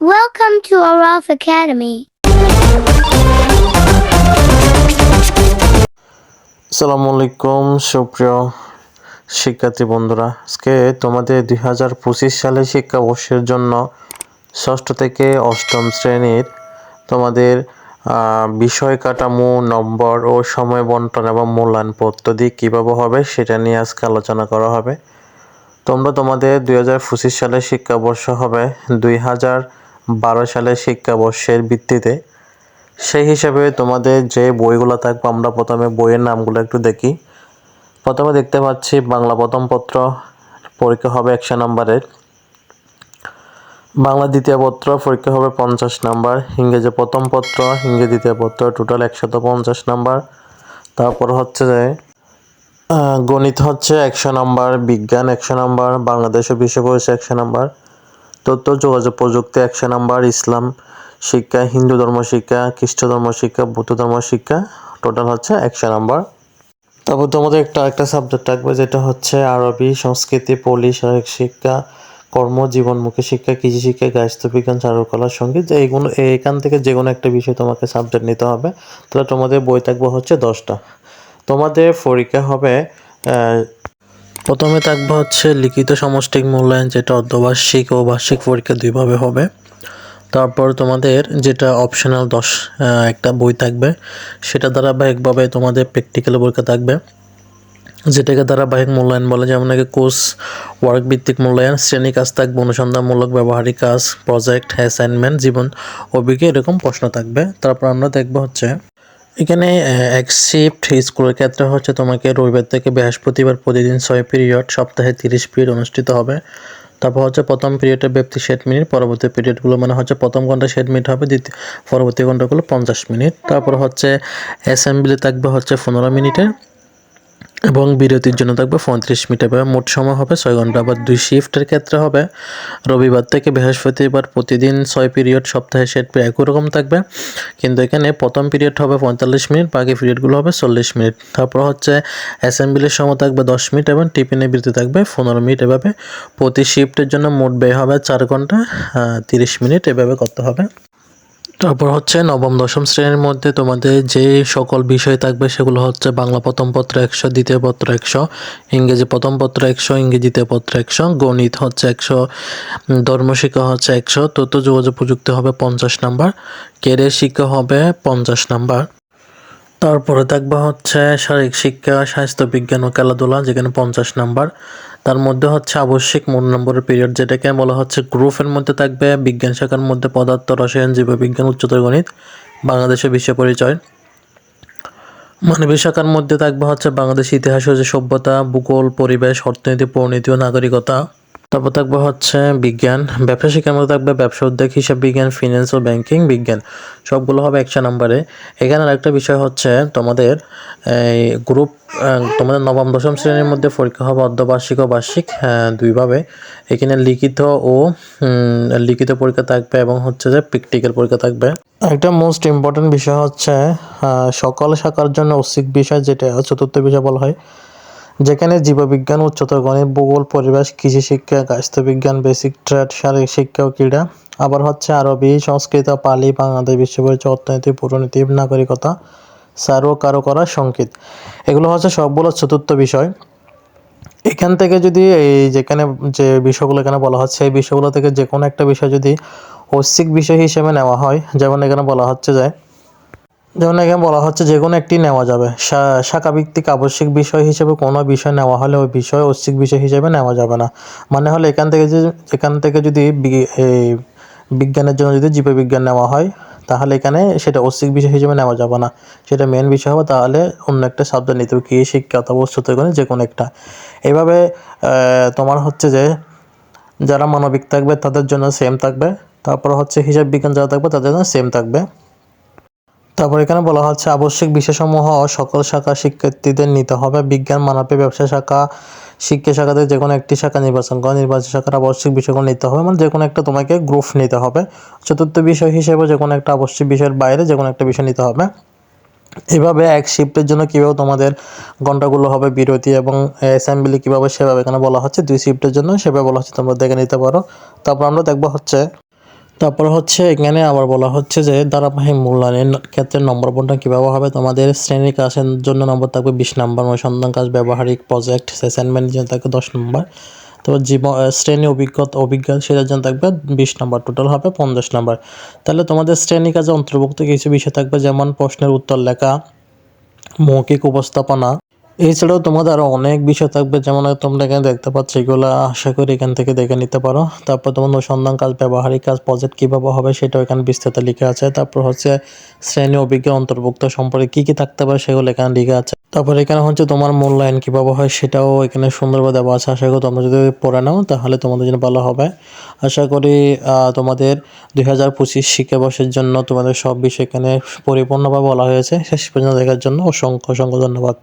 Welcome to Araf Academy. আসসালামু আলাইকুম, সুপ্রিয় শিক্ষার্থী বন্ধুরা আজকে তোমাদের দুই হাজার পঁচিশ সালে শিক্ষাবর্ষের জন্য ষষ্ঠ থেকে অষ্টম শ্রেণির তোমাদের বিষয় কাঠামো, নম্বর ও সময় বন্টন এবং মূল্যায়ন পদ্ধতি কীভাবে হবে সেটা নিয়ে আজকে আলোচনা করা হবে তোমরা তোমাদের দুই হাজার পঁচিশ সালের শিক্ষাবর্ষ হবে দুই হাজার বারো সালের শিক্ষাবর্ষের ভিত্তিতে। সেই হিসাবে তোমাদের যে বইগুলো থাকবে, আমরা প্রথমে বইয়ের নামগুলো একটু দেখি। প্রথমে দেখতে পাচ্ছি বাংলা প্রথম পত্র, পরীক্ষা হবে একশো নম্বরের। বাংলা দ্বিতীয় পত্র, পরীক্ষা হবে পঞ্চাশ নাম্বার। ইংরেজি প্রথম পত্র, ইংরেজি দ্বিতীয় পত্র টোটাল একশত পঞ্চাশ নাম্বার। তারপর হচ্ছে যে গণিত হচ্ছে একশো নাম্বার, বিজ্ঞান একশো নাম্বার, বাংলাদেশ বিশ্ব পরিচয় একশো নাম্বার। তথ্য, যোগাযোগ, প্রযুক্তি, একশো নাম্বার, ইসলাম শিক্ষা, হিন্দু ধর্ম শিক্ষা, খ্রিস্ট ধর্ম শিক্ষা, বৌদ্ধ ধর্ম শিক্ষা, টোটাল হচ্ছে একশো নাম্বার। তারপর তোমাদের একটা একটা সাবজেক্ট থাকবে, যেটা হচ্ছে আরবি, সংস্কৃতি পলি শিক্ষা, কর্ম, জীবনমুখী শিক্ষা, কৃষি শিক্ষা গায়স্ত বিজ্ঞান চারুকলা সংগীত, এইগুলো এখান থেকে যে কোনো একটা বিষয় তোমাকে সাবজেক্ট নিতে হবে। তাহলে তোমাদের বই থাকবে হচ্ছে দশটা। তোমাদের পরীক্ষা হবে প্রথমে থাকবে হচ্ছে লিখিত সমষ্টিক মূল্যায়ন, যেটা অর্ধবার্ষিক ও বার্ষিক পরীক্ষা দুইভাবে হবে। তারপর তোমাদের যেটা অপশনাল দশ একটা বই থাকবে, সেটা ধারাবাহিকভাবে তোমাদের প্র্যাকটিক্যাল পরীক্ষা থাকবে। যেটাকে ধারাবাহিক মূল্যায়ন বলে, যেমন নাকি কোর্স ওয়ার্ক ভিত্তিক মূল্যায়ন, শ্রেণি কাজ থাকবে, অনুসন্ধানমূলক, ব্যবহারিক কাজ প্রজেক্ট অ্যাসাইনমেন্ট জীবন, অভিজ্ঞ, এরকম প্রশ্ন থাকবে। তারপর আমরা দেখব হচ্ছে এখানে এক শিফট স্কুলের ক্ষেত্রে হচ্ছে তোমাকে রবিবার থেকে বৃহস্পতিবার প্রতিদিন ছয় পিরিয়ড সপ্তাহে তিরিশ পিরিয়ড অনুষ্ঠিত হবে। তারপর হচ্ছে প্রথম পিরিয়ডের ব্যক্তি ষাট মিনিট, পরবর্তী পিরিয়ডগুলো মানে হচ্ছে প্রথম ঘণ্টা ষাট মিনিট হবে, দ্বিতীয়, পরবর্তী ঘন্টাগুলো পঞ্চাশ মিনিট। তারপর হচ্ছে অ্যাসেম্বলি থাকবে হচ্ছে পনেরো মিনিটের এবং বিরতির জন্য থাকবে পঁয়ত্রিশ মিনিট এভাবে মোট সময় হবে ছয় ঘণ্টা আবার দুই শিফটের ক্ষেত্রে হবে। রবিবার থেকে বৃহস্পতিবার প্রতিদিন ছয় পিরিয়ড সপ্তাহে সেট একই রকম থাকবে। কিন্তু এখানে প্রথম পিরিয়ড হবে পঁয়তাল্লিশ মিনিট, বাকি পিরিয়ডগুলো হবে চল্লিশ মিনিট। তারপর হচ্ছে অ্যাসেম্বলির সময় থাকবে দশ মিনিট এবং টিফিনের বিরতি থাকবে পনেরো মিনিট। এভাবে প্রতি শিফটের জন্য মোট ব্যয় হবে চার ঘণ্টা তিরিশ মিনিট। এভাবে করতে হবে। তারপর হচ্ছে নবম, দশম শ্রেণির মধ্যে তোমাদের যে সকল বিষয় থাকবে সেগুলো হচ্ছে বাংলা প্রথম পত্র একশো, দ্বিতীয় পত্র একশো, ইংরেজি প্রথম পত্র একশো, ইংরেজি দ্বিতীয় পত্র একশো, গণিত হচ্ছে একশো, ধর্মশিক্ষা হচ্ছে একশো তথ্য যোগাযোগ প্রযুক্তি হবে পঞ্চাশ নাম্বার কেরিয়ার শিক্ষা হবে পঞ্চাশ নাম্বার। তারপরে থাকবে হচ্ছে শারীরিক শিক্ষা, স্বাস্থ্য বিজ্ঞান ও খেলাধুলা, যেখানে পঞ্চাশ নাম্বার। তার মধ্যে হচ্ছে আবশ্যিক মূল নম্বরের পিরিয়ড যেটাকে বলা হচ্ছে গ্রুপের মধ্যে থাকবে, বিজ্ঞান শাখার মধ্যে পদার্থ, রসায়ন, জীববিজ্ঞান, উচ্চতর গণিত, বাংলাদেশের বিশ্ব পরিচয়। মানবিক শাখার মধ্যে থাকবে হচ্ছে বাংলাদেশ ইতিহাস হচ্ছে সভ্যতা, ভূগোল, পরিবেশ, অর্থনীতি, প্রণীতি ও নাগরিকতা। তারপর থাকবে হচ্ছে বিজ্ঞান। ব্যবসা শিক্ষার মধ্যে থাকবে ব্যবসা উদ্যোগ, হিসাব বিজ্ঞান ফিনান্স ও ব্যাংকিং বিজ্ঞান। সবগুলো হবে একশো নম্বরে। এখানে আরেকটা বিষয় হচ্ছে তোমাদের, এই গ্রুপ তোমাদের নবম, দশম শ্রেণির মধ্যে পরীক্ষা হবে অর্ধবার্ষিক ও বার্ষিক দুইভাবে। এখানে লিখিত ও লিখিত পরীক্ষা থাকবে এবং হচ্ছে যে প্র্যাকটিক্যাল পরীক্ষা থাকবে। একটা মোস্ট ইম্পর্টেন্ট বিষয় হচ্ছে সকল শাখার জন্য ঐচ্ছিক বিষয় যেটা, চতুর্থ বিষয় বলা হয়। যেখানে জীববিজ্ঞান, উচ্চতর গণিত, ভূগোল, পরিবেশ, কৃষি শিক্ষা স্বাস্থ্য বিজ্ঞান বেসিক ট্রেড, শারীরিক শিক্ষা ও ক্রীড়া। আবার হচ্ছে আরবি, সংস্কৃত, পালি, বাংলাদেশ বিশ্ব পরিচয় অর্থনীতি, পুরনীতি, নাগরিকতা, সারো কারও করা সংকেত। এগুলো হচ্ছে সবগুলো চতুর্থ বিষয়। এখান থেকে যদি এই যেখানে যে বিষয়গুলো এখানে বলা হচ্ছে, এই বিষয়গুলো থেকে যে কোনো একটা বিষয় যদি ঐচ্ছিক বিষয় হিসেবে নেওয়া হয়, যেমন এখানে বলা হচ্ছে যে যেমন এখানে বলা হচ্ছে যে কোনো একটি নেওয়া যাবে। শাখাভিত্তিক আবশ্যিক বিষয় হিসেবে কোনো বিষয় নেওয়া হলে ওই বিষয় ঐচ্ছিক বিষয় হিসেবে নেওয়া যাবে না। মানে হলে এখান থেকে যে, এখান থেকে যদি এই বিজ্ঞানের জন্য যদি জীববিজ্ঞান নেওয়া হয়, তাহলে এখানে সেটা ঐচ্ছিক বিষয় হিসেবে নেওয়া যাবে না। সেটা মেন বিষয় হবে, তাহলে অন্য একটা সাবজেক্ট নিতে হবে, কি, শিক্ষা অথবা উচ্চতর গণিত যে কোনো একটা এইভাবে তোমার হচ্ছে যে, যারা মানবিক থাকবে তাদের জন্য সেম থাকবে। তারপর হচ্ছে হিসাব বিজ্ঞান যারা থাকবে তাদের জন্য সেম থাকবে। তারপর এখানে বলা হচ্ছে, আবশ্যিক বিষয়সমূহ সকল শাখা শিক্ষার্থীদের নিতে হবে। বিজ্ঞান, মানবিক ব্যবসা শাখা, শিক্ষা শাখাতে যে কোনো একটি শাখা নির্বাচন করা। নির্বাচন শাখার আবশ্যিক বিষয়গুলো নিতে হবে। মানে যে কোনো একটা তোমাকে গ্রুপ নিতে হবে। চতুর্থ বিষয় হিসেবে যে কোনো একটা আবশ্যিক বিষয়ের বাইরে যে কোনো একটা বিষয় নিতে হবে। এভাবে এক শিফটের জন্য কীভাবে তোমাদের ঘন্টাগুলো হবে বিরতি এবং অ্যাসেম্বলি কীভাবে সেভাবে এখানে বলা হচ্ছে, দুই শিফটের জন্য সেভাবে বলা হচ্ছে, তোমরা দেখে নিতে পারো। তারপর আমরা দেখব হচ্ছে তারপর হচ্ছে এখানে আবার বলা হচ্ছে যে ধারাবাহিক মূল্যায়নের ক্ষেত্রে নম্বর বন্টন কীভাবে হবে? তোমাদের শ্রেণির কাজের জন্য নম্বর থাকবে বিশ নম্বর, অনুসন্ধান কাজ, ব্যবহারিক প্রজেক্ট অ্যাসাইনমেন্টের জন্য থাকবে দশ নম্বর। তো জীবন শ্রেণি অভিজ্ঞতা অভিজ্ঞতা সেটার জন্য থাকবে বিশ নম্বর। টোটাল হবে পঞ্চাশ নম্বর। তাহলে তোমাদের শ্রেণি কাজে অন্তর্ভুক্ত কিছু বিষয় থাকবে, যেমন প্রশ্নের উত্তর লেখা, মৌখিক উপস্থাপনা এছাড়াও তোমাদের আরও অনেক বিষয় থাকবে, যেমন তোমরা এখানে দেখতে পাচ্ছ, এগুলো আশা করি এখান থেকে দেখে নিতে পারো। তারপর তোমার অনুসন্ধান কাজ, ব্যবহারিক কাজ প্রজেক্ট কীভাবে হবে সেটাও এখানে বিস্তারিত লিখে আছে। তারপর হচ্ছে শ্রেণি অভিজ্ঞ অন্তর্ভুক্ত সম্পর্কে কী কী থাকতে পারে সেগুলো এখানে লিখে আছে। তারপর এখানে হচ্ছে তোমার মূল্যায়ন কীভাবে হয় সেটাও এখানে সুন্দরভাবে দেওয়া আছে। আশা করি তোমরা যদি পড়ে নাও, তাহলে তোমাদের জন্য ভালো হবে। আশা করি তোমাদের দুই হাজার পঁচিশ শিক্ষাবর্ষের জন্য তোমাদের সব বিষয় এখানে পরিপূর্ণভাবে বলা হয়েছে। শেষ পর্যন্ত দেখার জন্য অসংখ্য অসংখ্য ধন্যবাদ।